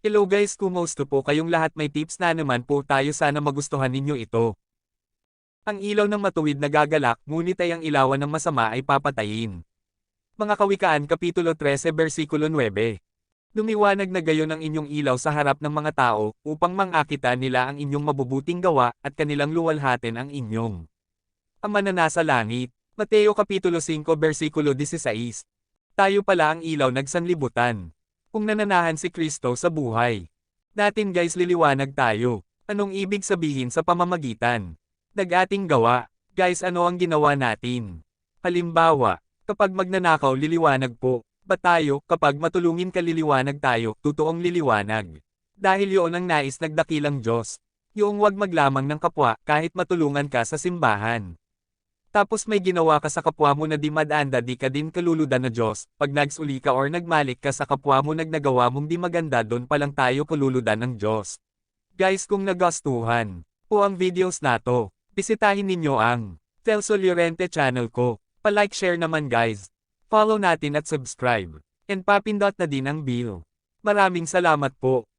Hello guys kumusta po kayong lahat may tips na naman po tayo sana magustuhan ninyo ito. Ang ilaw ng matuwid na gagalak ngunit ay ang ilawan ng masama ay papatayin. Mga Kawikaan Kapitulo 13 Versikulo 9 Lumiwanag na gayon ang inyong ilaw sa harap ng mga tao upang mangakita nila ang inyong mabubuting gawa at kanilang luwalhatin ang inyong Ama na nasa langit. Mateo Kapitulo 5 Versikulo 16 Tayo pala ang ilaw nagsanlibutan. Kung nananahan si Kristo sa buhay. Natin guys liliwanag tayo. Anong ibig sabihin sa pamamagitan? Nag-ating gawa. Guys ano ang ginawa natin? Halimbawa, kapag magnanakaw liliwanag po. Ba tayo, kapag matulungin ka liliwanag tayo, totoong liliwanag. Dahil yun ang nais nagdakilang Diyos. Yung wag maglamang ng kapwa kahit matulungan ka sa simbahan. Tapos may ginawa ka sa kapwa mo na di madanda di ka din kaluludan na Diyos, pag nagsuli ka or nagmalik ka sa kapwa mo nagnagawa mong di maganda doon pa lang tayo kaluludan ng Diyos. Guys kung nagastuhan po ang videos na to, bisitahin ninyo ang Telso Llorente channel ko. Pa-like share naman guys. Follow natin at subscribe. And papindot na din ang bell. Maraming salamat po.